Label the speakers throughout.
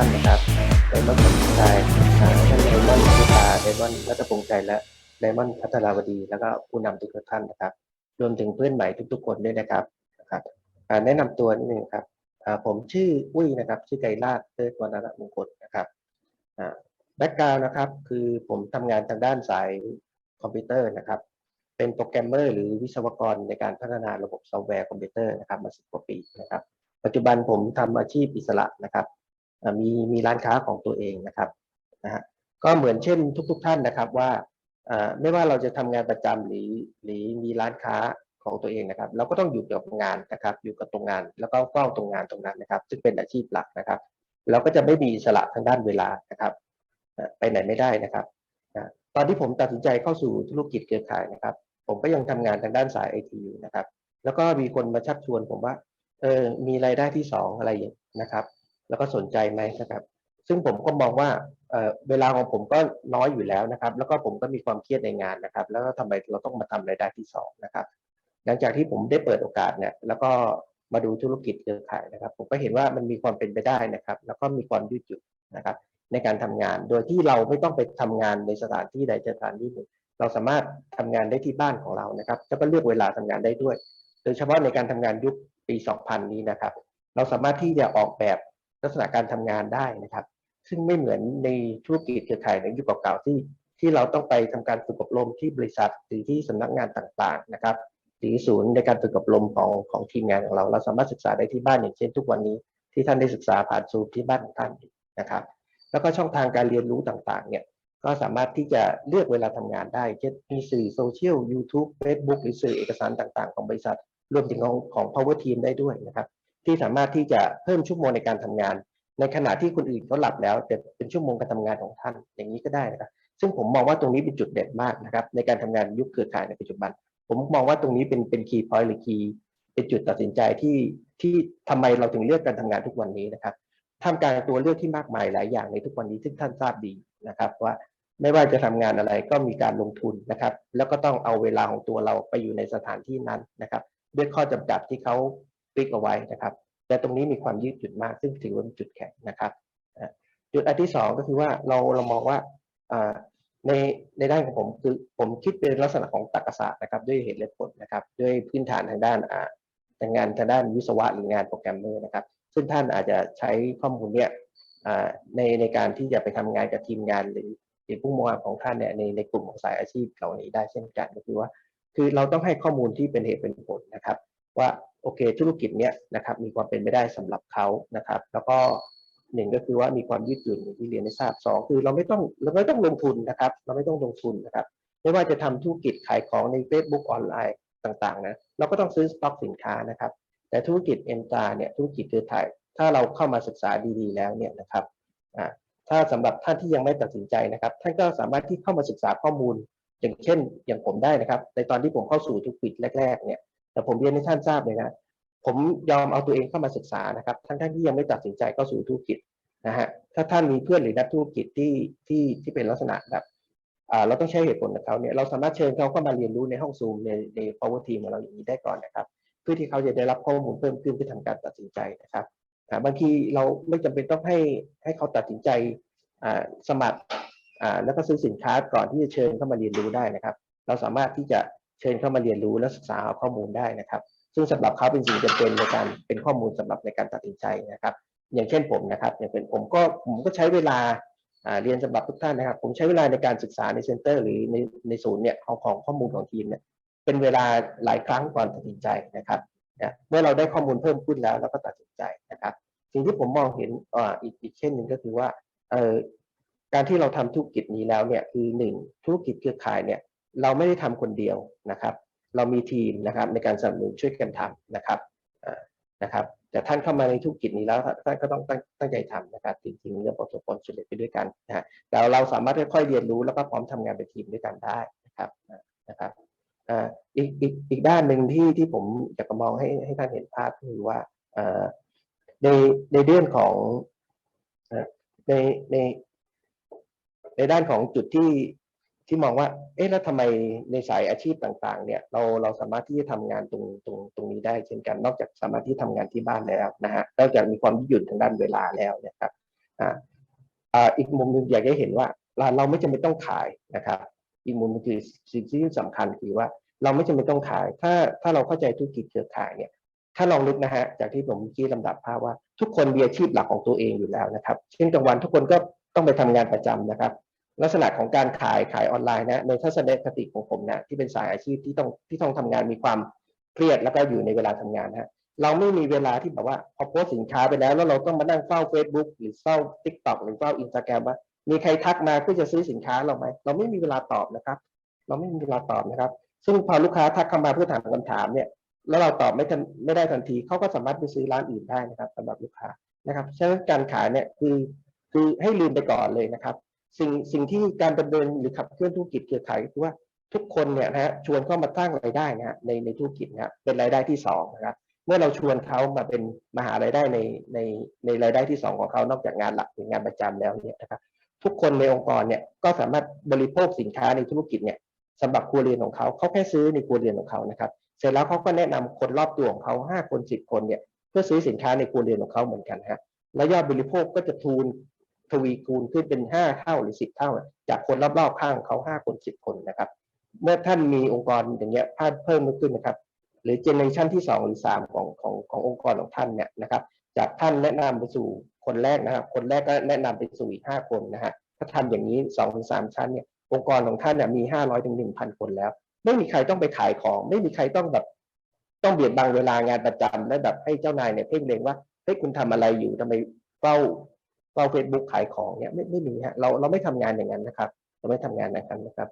Speaker 1: ท่านนะครับไดมอนด์สมชายท่านไดมอนด์พิธาไดมอนด์รัตพงษ์ใจและไดมอนด์พัทราวดี แล้วก็ผู้นำทุกท่านนะครับ รวมถึงเพื่อนใหม่ทุกๆคนด้วยนะครับนะครับแนะนำตัวนิดนึงครับผมชื่ออุ้ยนะครับ ชื่อไกรลาดเติร์ดวรรณมงคลนะครับแบ็กกราวนะครับคือผมทำงานทางด้านสายคอมพิวเตอร์นะครับ เป็นโปรแกรมเมอร์หรือวิศวกรในการพัฒนาระบบซอฟต์แวร์คอมพิวเตอร์นะครับมาสิบกว่าปีนะครับ ปัจจุบันผมทำอาชีพอิสระนะครับ มีมีร้านค้าของตัวเองนะครับนะฮะก็เหมือนเช่นทุกๆท่านนะครับว่าอ่าไม่ว่าเราจะทำงานประจำหรือหรือมีร้านค้าของตัวเองนะครับ เราก็ต้องอยู่กับงานนะครับ อยู่กับตรงงาน แล้วก็เฝ้าตรงงานตรงนั้นนะครับ ซึ่งเป็นอาชีพหลักนะครับ เราก็จะไม่มีสระทางด้านเวลานะครับไปไหนไม่ได้นะครับตอนที่ผมตัดสินใจเข้าสู่ธุรกิจเครือข่ายนะครับ ผมก็ยังทำงานทางด้านสายไอทีอยู่นะครับ แล้วก็มีคนมาชักชวนผมว่าเออมีรายได้ที่สองอะไรอย่างนะครับ แล้วก็สนใจไหมนะครับ ซึ่งผมก็มองว่าเเวลาของผมก็น้อยอยู่แล้วนะครับ แล้วก็ผมก็มีความเครียดในงานนะครับ แล้วก็ทำไมเราต้องมาทำรายได้ที่สองนะครับ หลังจากที่ผมได้เปิดโอกาสเนี่ย แล้วก็มาดูธุรกิจเครือข่ายนะครับ ผมก็เห็นว่ามันมีความเป็นไปได้นะครับ แล้วก็มีความยืดหยุ่นนะครับ ในการทำงาน โดยที่เราไม่ต้องไปทำงานในสถานที่ใดสถานที่หนึ่งเราสามารถทำงานได้ที่บ้านของเรานะครับแล้วก็เลือกเวลาทำงานได้ด้วย โดยเฉพาะในการทำงานยุคปี 2000 นี้นะครับ เราสามารถที่จะออกแบบ ลักษณะการทำงานได้นะครับ ซึ่งไม่เหมือนในธุรกิจเครือข่ายในยุคเก่าๆที่ที่เราต้องไปทำการฝึกอบรมที่บริษัทหรือที่สำนักงานต่างๆนะครับหรือศูนย์ในการฝึกอบรมของของทีมงานของเรา เราสามารถศึกษาได้ที่บ้านอย่างเช่น ทุกวันนี้ที่ท่านได้ศึกษาผ่านซูมที่บ้านของท่านนะครับ แล้วก็ช่องทางการเรียนรู้ต่างๆเนี่ยก็สามารถที่จะเลือกเวลาทำงานได้เช่นมีสื่อโซเชียล YouTube Facebook หรือสื่อเอกสารต่างๆ ของบริษัท รวมถึงของของ Power Team ได้ด้วยนะครับ ที่สามารถที่จะเพิ่มชั่วโมงในการทำงาน ในขณะที่คนอื่นเขาหลับแล้ว แต่เป็นชั่วโมงการทำงานของท่านอย่างนี้ก็ได้นะครับซึ่งผมมองว่าตรงนี้เป็นจุดเด่นมากนะครับ ในการทำงานยุคเครือข่ายในปัจจุบัน ผมมองว่าตรงนี้เป็นเป็นคีย์พอยต์หรือคีย์เป็นจุดตัดสินใจที่ที่ทำไมเราถึงเลือกการทำงานทุกวันนี้นะครับท่ามกลางตัวเลือกที่มากมายหลายอย่างในทุกวันนี้ซึ่งท่านทราบดีนะครับ ว่าไม่ว่าจะทำงานอะไรก็มีการลงทุนนะครับ แล้วก็ต้องเอาเวลาของตัวเราไปอยู่ในสถานที่นั้นนะครับ ด้วยข้อจำกัดที่เขา ฟิกเอาไว้นะครับแต่ตรงนี้มีความยืดหยุ่นมาก ซึ่งถือว่าเป็นจุดแข็งนะครับ จุดอันที่สองก็คือว่าเราเรามองว่าในในด้านของผมคือผมคิดเป็นลักษณะของตรรกศาสตร์นะครับ ด้วยเหตุและผลนะครับ ด้วยพื้นฐานทางด้านทางงานทางด้านวิศวะหรืองานโปรแกรมเมอร์นะครับ ซึ่งท่านอาจจะใช้ข้อมูลเนี่ยในในการที่จะไปทำงานกับทีมงานหรือหรือผู้มองของท่านเนี่ยในในกลุ่มของสายอาชีพเหล่านี้ได้เช่นกันก็คือว่า คือเราต้องให้ข้อมูลที่เป็นเหตุเป็นผลนะครับ ว่า อเค ธุรกิจเนี้ยนะครับมีความเป็นไปได้สำหรับเขานะครับ แล้วก็หนึ่งก็คือว่ามีความยืดหยุ่นที่เรียนได้ทราบสองคือเราไม่ต้องเราไม่ต้องลงทุนนะครับ เราไม่ต้องลงทุนนะครับ ไม่ว่าจะทำธุรกิจขายของใน Facebook ออนไลน์ต่างๆนะเราก็ต้องซื้อสต็อกสินค้านะครับ แต่ธุรกิจเอ็นตาเนี่ยธุรกิจเครือข่าย ถ้าเราเข้ามาศึกษาดีๆแล้วเนี่ยนะครับอ่าถ้าสำหรับท่านที่ยังไม่ตัดสินใจนะครับ ท่านก็สามารถที่เข้ามาศึกษาข้อมูล อย่างเช่น อย่างผมได้นะครับ ในตอนที่ผมเข้าสู่ธุรกิจแรก ๆ เนี่ย แต่ผมเรียนให้ท่านทราบเลยนะผมยอมเอาตัวเองเข้ามาศึกษานะครับทั้งท่านที่ยังไม่ตัดสินใจเข้าสู่ธุรกิจนะฮะถ้าท่านมีเพื่อนหรือนักธุรกิจที่ที่ที่เป็นลักษณะแบบอ่าเราต้องใช้เหตุผลกับเขาเนี่ยเราสามารถเชิญเขาเข้ามาเรียนรู้ในห้องซูมในใน power team ของเราอย่างนี้ได้ก่อนนะครับ เพื่อที่เขาจะได้รับข้อมูลเพิ่มขึ้นเพื่อทำการตัดสินใจนะครับบางทีเราไม่จำเป็นต้องให้ให้เขาตัดสินใจสมัครแล้วก็ซื้อสินค้าก่อนที่จะเชิญเข้ามาเรียนรู้ได้นะครับ เราสามารถที่จะ เชิญเข้ามาเรียนรู้และศึกษาเอาข้อมูลได้นะครับ ซึ่งสำหรับเขาเป็นสิ่งจำเป็นในการเป็นข้อมูลสำหรับในการตัดสินใจนะครับ อย่างเช่นผมนะครับ อย่างเป็นผมก็ผมก็ใช้เวลาเรียนสำหรับทุกท่านนะครับ ผมใช้เวลาในการศึกษาในเซ็นเตอร์หรือในในศูนย์เนี่ยของของข้อมูลของทีมเนี่ยเป็นเวลาหลายครั้งก่อนตัดสินใจนะครับเมื่อเราได้ข้อมูลเพิ่มขึ้นแล้วเราก็ตัดสินใจนะครับ สิ่งที่ผมมองเห็นออีกอีกเช่นหนึ่งก็คือว่าการที่เราทำธุรกิจนี้แล้วเนี่ยคือหนึ่งธุรกิจเครือข่ายเนี่ย เราไม่ได้ทำคนเดียวนะครับ เรามีทีมนะครับในการสนับสนุนช่วยกันทำนะครับนะครับ แต่ท่านเข้ามาในธุรกิจนี้แล้วท่านก็ต้องตั้งใจทำนะครับจริงๆเรื่องประสบผลสำเร็จไปด้วยกันนะฮะแต่เราสามารถค่อยๆเรียนรู้แล้วก็พร้อมทำงานเป็นทีมด้วยกันได้นะครับนะครับอีกอีกอีกด้านหนึ่งที่ที่ผมอยากจะมองให้ให้ท่านเห็นภาพคือว่าอ่าในในเรื่องของในในในด้านของจุดที่ ที่มองว่า เอ๊ะแล้วทำไมในสายอาชีพต่างๆ เนี่ยเราเราสามารถที่จะทำงานตรงตรงตรงนี้ได้เช่นกัน นอกจากสามารถที่ทำงานที่บ้านแล้วนะฮะนอกจากมีความยืดหยุ่นทางด้านเวลาแล้วนะครับอ่าอีกมุมหนึ่งอยากให้เห็นว่าเราเราไม่จำเป็นต้องขายนะครับ อีกมุมนึงคือสิ่งที่สำคัญคือว่าเราไม่จำเป็นต้องขาย ถ้าถ้าเราเข้าใจธุรกิจเครือข่ายเนี่ยถ้าลองนึกนะฮะจากที่ผมชี้ลำดับภาพว่า ทุกคนมีอาชีพหลักของตัวเองอยู่แล้วนะครับ เช่นกลางวันทุกคนก็ต้องไปทำงานประจำนะครับ ลักษณะของการขายขายออนไลน์นะในทัศนคติของผมนะที่เป็นสายอาชีพที่ต้องที่ต้องทำงานมีความเครียดแล้วก็อยู่ในเวลาทำงานฮะเราไม่มีเวลาที่แบบว่าพอโพสสินค้าไปแล้ว แล้วเราต้องมานั่งเฝ้า Facebook หรือเฝ้า TikTok หรือเฝ้า Instagram ว่ามีใครทักมาเพื่อจะซื้อสินค้าเราไหมเราไม่มีเวลาตอบนะครับ เราไม่มีเวลาตอบนะครับ ซึ่งพอลูกค้าทักเข้ามาเพื่อถามคำถามเนี่ยแล้วเราตอบไม่ทันไม่ได้ทันทีเขาก็สามารถไปซื้อร้านอื่นได้นะครับสำหรับลูกค้านะครับฉะนั้นการขายเนี่ยคือคือให้ลืมไปก่อนเลยนะครับ สิ่งสิ่งที่การดำเนินหรือขับเคลื่อนธุรกิจเครือข่ายคือว่าทุกคนเนี่ยนะฮะชวนเข้ามาสร้างรายได้นะฮะในในธุรกิจนะฮะเป็นรายได้ที่สองนะครับเมื่อเราชวนเขามาเป็นมาหารายได้ในในในรายได้ที่สองของเขานอกจากงานหลักหรืองานประจำแล้วเนี่ยนะครับทุกคนในองค์กรเนี่ยก็สามารถบริโภคสินค้าในธุรกิจเนี่ยสำหรับครัวเรือนของเขาเขาแค่ซื้อในครัวเรือนของเขานะครับ เสร็จแล้วเขาก็แนะนำคนรอบตัวของเขาห้าคนสิบคนเนี่ยเพื่อซื้อสินค้าในครัวเรือนของเขาเหมือนกันฮะแล้วยอดบริโภคก็จะทูน ทวีคูณขึ้นเป็นห้าเท่าหรือสิบเท่า จากคนรอบๆข้างเขาห้าคนสิบคนนะครับ เมื่อท่านมีองค์กรอย่างเงี้ยเพิ่มขึ้นนะครับ หรือเจเนอเรชันที่สองหรือสามของของขององค์กรของท่านเนี่ยนะครับ จากท่านแนะนำไปสู่คนแรกนะครับ คนแรกก็แนะนำไปสู่อีกห้าคนนะฮะ ถ้าทำอย่างนี้สองถึงสามชั้นเนี่ย องค์กรของท่านเนี่ยมีห้าร้อยถึงหนึ่งพันคนแล้ว ไม่มีใครต้องไปขายของ ไม่มีใครต้องแบบต้องเบียดบังเวลางานประจำและแบบให้เจ้านายเนี่ยเพ่งเล็งว่าเฮ้ยคุณทำอะไรอยู่ทำไมเฝ้า เฝ้าเฟซบุ๊กขายของเนี่ยไม่ไม่มีฮะเราเราไม่ทำงานอย่างนั้นนะครับ เราไม่ทำงานอย่างนั้นนะครับ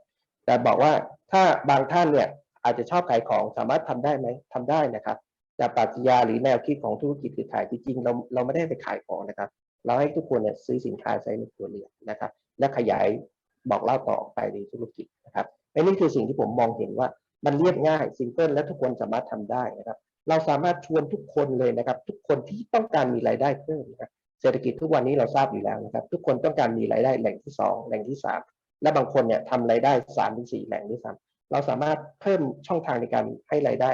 Speaker 1: แต่บอกว่าถ้าบางท่านเนี่ยอาจจะชอบขายของสามารถทำได้ไหมทำได้นะครับแต่ปรัชญาหรือแนวคิดของธุรกิจคือขายจริงๆเราเราไม่ได้ไปขายของนะครับ เราให้ทุกคนเนี่ยซื้อสินค้าใช้ในครัวเรือนนะครับ และขยายบอกเล่าต่อไปในธุรกิจนะครับอันนี้คือสิ่งที่ผมมองเห็นว่ามันเรียบง่ายซิมเพิลและทุกคนสามารถทำได้นะครับ เราสามารถชวนทุกคนเลยนะครับ ทุกคนที่ต้องการมีรายได้เพิ่มนะครับ เศรษฐกิจทุกวันนี้เราทราบอยู่แล้วนะครับ ทุกคนต้องการมีรายได้แหล่งที่สองแหล่งที่สามและบางคนเนี่ยทำรายได้สามถึงสี่แหล่งด้วยซ้ำเราสามารถเพิ่มช่องทางในการให้รายได้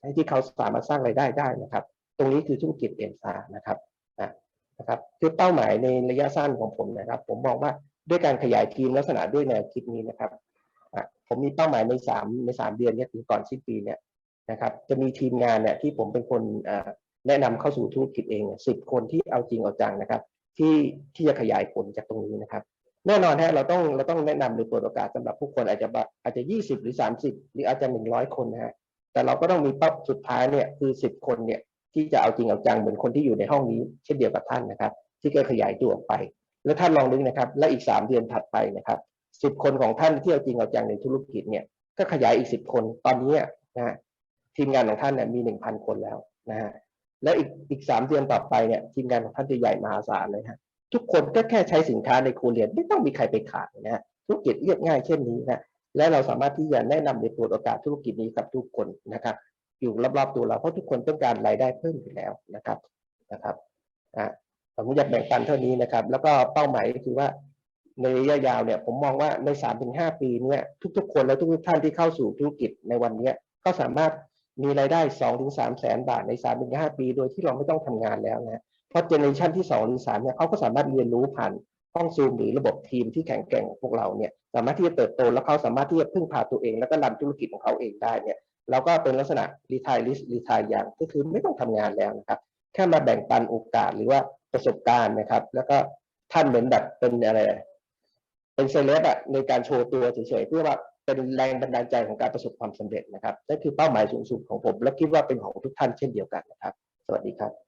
Speaker 1: ให้ที่เขาสามารถสร้างรายได้ได้นะครับ ตรงนี้คือธุรกิจเอ็นซานะครับนะนะครับคือเป้าหมายในระยะสั้นของผมนะครับ ผมมองว่าด้วยการขยายทีมลักษณะด้วยแนวคิดนี้นะครับอะผมมีเป้าหมายในสามในสามเดือนเนี้ถึงก่อนสิ้นปีเนี่ยนะครับ จะมีทีมงานเนี่ยที่ผมเป็นคนอ่า แนะนำเข้าสู่ธุรกิจเองสิบคนที่เอาจริงเอาจังนะครับ ที่ที่จะขยายผลจากตรงนี้นะครับ แน่นอนฮะเราต้องเราต้องแนะนำหรือเปิดโอกาสสำหรับผู้คนอาจจะอาจจะยี่สิบหรือสามสิบหรืออาจจะหนึ่งร้อยคนนะฮะแต่เราก็ต้องมีเป้าสุดท้ายเนี่ยคือสิบคนเนี่ยที่จะเอาจริงเอาจังเหมือนคนที่อยู่ในห้องนี้ เช่นเดียวกับท่านนะครับ ที่ก็ขยายตัวออกไป แล้วท่านลองนึกนะครับ และอีกสามเดือนถัดไปนะครับสิบคนของท่านที่เอาจริงเอาจังในธุรกิจเนี่ยก็ขยายอีกสิบคนตอนนี้นะฮะทีมงานของท่านเนี่ยมีหนึ่งพันคนแล้วนะฮะ และอีกอีกสามเดือนต่อไปเนี่ยทีมงานของท่านจะใหญ่มหาศาลเลยฮะทุกคนก็แค่ใช้สินค้าในครัวเรือนไม่ต้องมีใครไปขายนะฮะธุรกิจเรียบง่ายเช่นนี้นะและเราสามารถที่จะแนะนำในเปิดโอกาสธุรกิจนี้กับทุกคนนะครับอยู่รอบๆตัวเราเพราะทุกคนต้องการรายได้เพิ่มอยู่แล้วนะครับนะครับอะผมอยากแบ่งปันเท่านี้นะครับ แล้วก็เป้าหมายก็คือว่าในระยะยาวเนี่ยผมมองว่าในสามถึงห้าปีเนี่ยทุกๆ คนและทุกๆท่านที่เข้าสู่ธุรกิจในวันนี้ก็สามารถ มีรายได้สองถึงสามแสนบาทในสามถึงห้าปี โดยที่เราไม่ต้องทำงานแล้วนะเพราะเจเนอเรชันที่สองหรือสามเนี่ยเขาก็สามารถเรียนรู้ผ่านห้องซูมหรือระบบทีมที่แข็งแกร่งของพวกเราเนี่ยสามารถที่จะเติบโตแล้วเขาสามารถที่จะพึ่งพาตัวเอง แล้วก็รันธุรกิจของเขาเองได้เนี่ยเราก็เป็นลักษณะรีทายลิสรีทายอย่างก็คือไม่ต้องทำงานแล้วนะครับแค่มาแบ่งปันโอกาสหรือว่าประสบการณ์นะครับ แล้วก็ท่านเหมือนแบบเป็นอะไรเป็นเซเลบอะในการโชว์ตัวเฉยๆเพื่อว่า เป็นแรงบันดาลใจของการประสบความสำเร็จนะครับนั่นคือเป้าหมายสูงสุดของผม และคิดว่าเป็นของทุกท่านเช่นเดียวกันนะครับ สวัสดีครับ